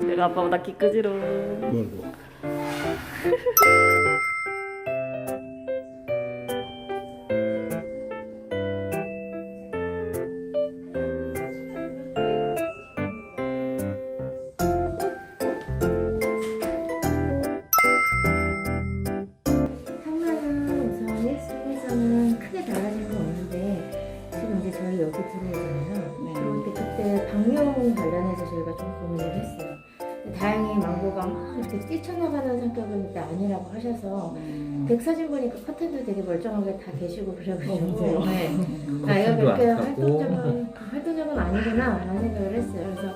내가 아빠보다 키 크지로. 뭘고? 저희가 좀 고민을 했어요. 다행히 망고가 막 이렇게 뛰쳐나가는 성격은 일단 아니라고 하셔서 백사진 보니까 커튼도 되게 멀쩡하게 다 계시고 그래가지고 네. 나이가 커튼도 그렇게 안 타고. 활동적은 활동적은 아니구나 라는 생각을 했어요. 그래서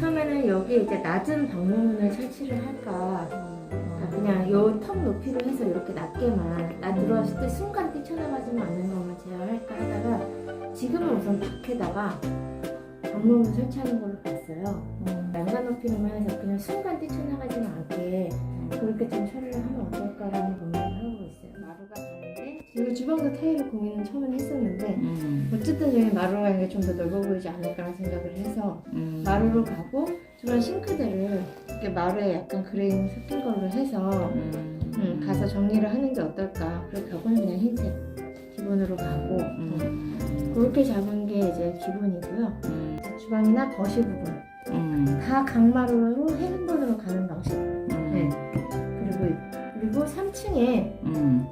처음에는 여기 이제 낮은 방문을 설치를 할까 아, 그냥 요 턱 높이로 해서 이렇게 낮게만 나 들어왔을 때 순간 뛰쳐나가지만 않는 것만 제어할까 하다가 지금은 우선 밖에다가 방문을 설치하는 걸로 봤어요. 난간 높이로만 해서 그냥 순간 뛰쳐나가지는 않게 그렇게 좀 처리를 하면 어떨까라는 고민을 하고 있어요. 마루가 가는데 그리고 주방도 타일을 고민은 처음에 했었는데 어쨌든 저희 마루가 이게 좀 더 넓어 보이지 않을까라는 생각을 해서 마루로 가고 주방 싱크대를 이렇게 마루에 약간 그레인 섞인 걸로 해서 음, 가서 정리를 하는 게 어떨까. 그리고 벽은 그냥 흰색 기본으로 가고 음, 그렇게 잡은 게 이제 기본이고요. 주방이나 거실 부분 다 강마루로 해인본으로 가는 방식. 네. 그리고 그리고 3층에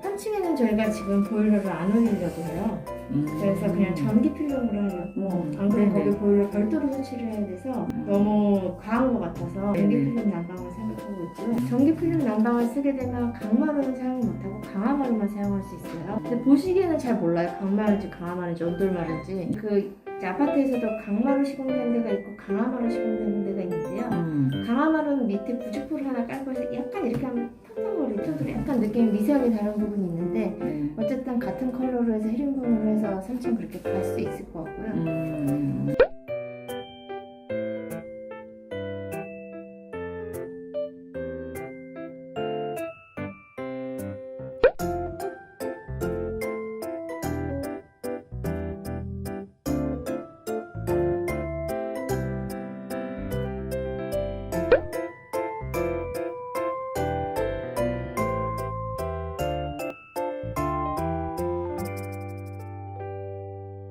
3층에는 저희가 지금 보일러를 안 올리려고 해요. 그래서 그냥 전기 필름으로 하려고 음. 안 그러면. 거기 보일러 별도로 설치를 해야 돼서 너무 과한 것 같아서 전기. 필름 난방을 생각하고 있고요. 전기 필름 난방을 쓰게 되면 강마루는 사용 못하고 강화마루만 사용할 수 있어요. 근데 보시기에는 잘 몰라요. 강마루인지 강화마루인지 언돌마루인지 그 아파트에서도 강마루 시공되는 데가 있고 강화마루 시공되는 데가 있는데요. 강화마루는 밑에 부직포를 하나 깔고 해서 약간 이렇게 하면 탕탕거리 켜도 약간 느낌이 미세하게 다른 부분이 있는데 어쨌든 같은 컬러로 해서 헤링본으로 해서 3층 그렇게 갈 수 있을 것 같고요.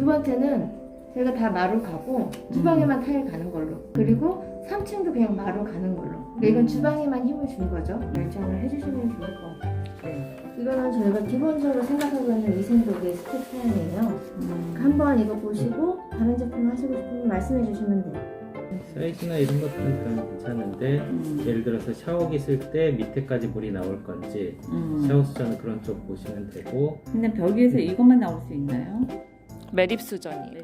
두 번째는 저희가 다 마루 가고 주방에만 타일 가는 걸로. 그리고 3층도 그냥 마루 가는 걸로. 근데 이건 주방에만 힘을 준 거죠. 결정을 해주시면 좋을 것 같아요. 이거는 저희가 기본적으로 생각하고 있는 위생도구의 스텝 사양이에요. 한번 이거 보시고 다른 제품 하시고 싶으면 말씀해 주시면 돼요. 사이즈나 이런 것들은 다 괜찮은데 예를 들어서 샤워기 쓸 때 밑에까지 물이 나올 건지 샤워 수저는 그런 쪽 보시면 되고. 근데 벽에서 이것만 나올 수 있나요? 매립 수전이.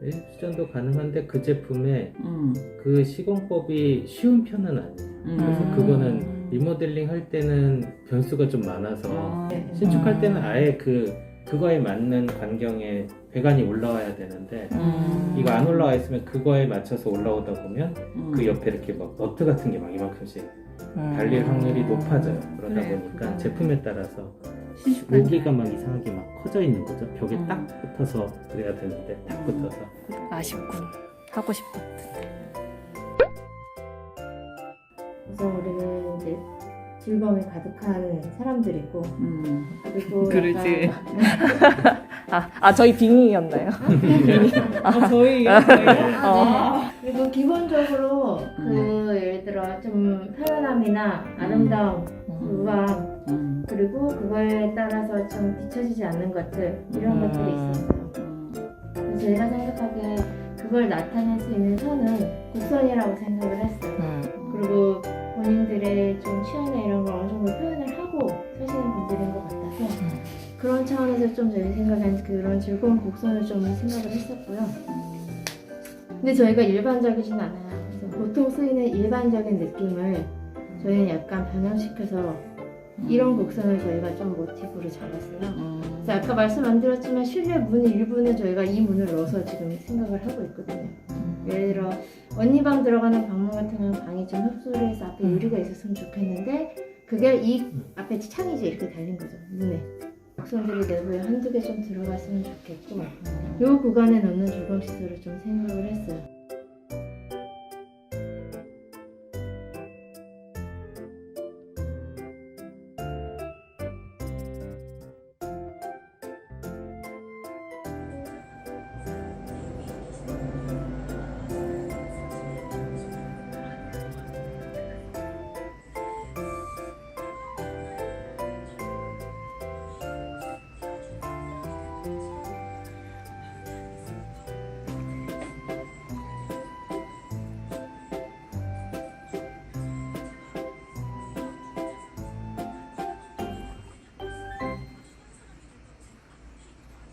매립 수전도 가능한데 그 제품에 음. 그 시공법이 쉬운 편은 아니에요. 그래서 음. 그거는 리모델링 할 때는 변수가 좀 많아서 아. 신축할 때는 아예 그 그거에 맞는 광경에 배관이 올라와야 되는데 음. 이거 안 올라와 있으면 그거에 맞춰서 올라오다 보면 음. 그 옆에 이렇게 막 너트 같은 게 막 이만큼씩 음. 달릴 확률이 높아져요. 그러다 그래, 보니까. 제품에 따라서 여기가 막 이상하게 막 커져 있는 거죠. 벽에 음. 딱 붙어서 그래야 되는데 딱 붙어서 아쉽군. 하고 싶어. 그래서 우리는 이제 즐거움이 가득한 사람들이고 음. 그리고 그러지. 약간- 아, 아 저희 빙의였나요? 아, 저희 아, 어. 네. 그리고 기본적으로 그 예를 들어 좀 편안함이나 아름다움, 우아함 음. 그리고 그거에 따라서 좀 뒤처지지 않는 것들 이런 음. 것들이 있어요. 음. 그래서 제가 생각하기에 그걸 나타낼 수 있는 선은 곡선이라고 생각을 했어요. 음. 그리고 본인들의 좀 취향이나 이런 걸 어느 정도 표현을 하고 사시는 분들인 것 같아서 그런 차원에서 좀 저희 생각엔 그런 즐거운 곡선을 좀 생각을 했었고요. 근데 저희가 일반적이진 않아요. 그래서 보통 쓰이는 일반적인 느낌을 저희는 약간 변형시켜서 이런 곡선을 저희가 좀 모티브로 잡았어요. 음. 그래서 아까 말씀 안 드렸지만 실내 문 일부는 저희가 이 문을 넣어서 지금 생각을 하고 있거든요. 예를 들어 언니 방 들어가는 방문 같은 경우는 방이 좀 흡수를 해서 앞에 유리가 있었으면 좋겠는데 그게 이 음. 앞에 창이지 이렇게 달린 거죠 문에 곡선들이 내부에 한두 개 좀 들어갔으면 좋겠고 요 구간에 넣는 조경 시설을 좀 생각을 했어요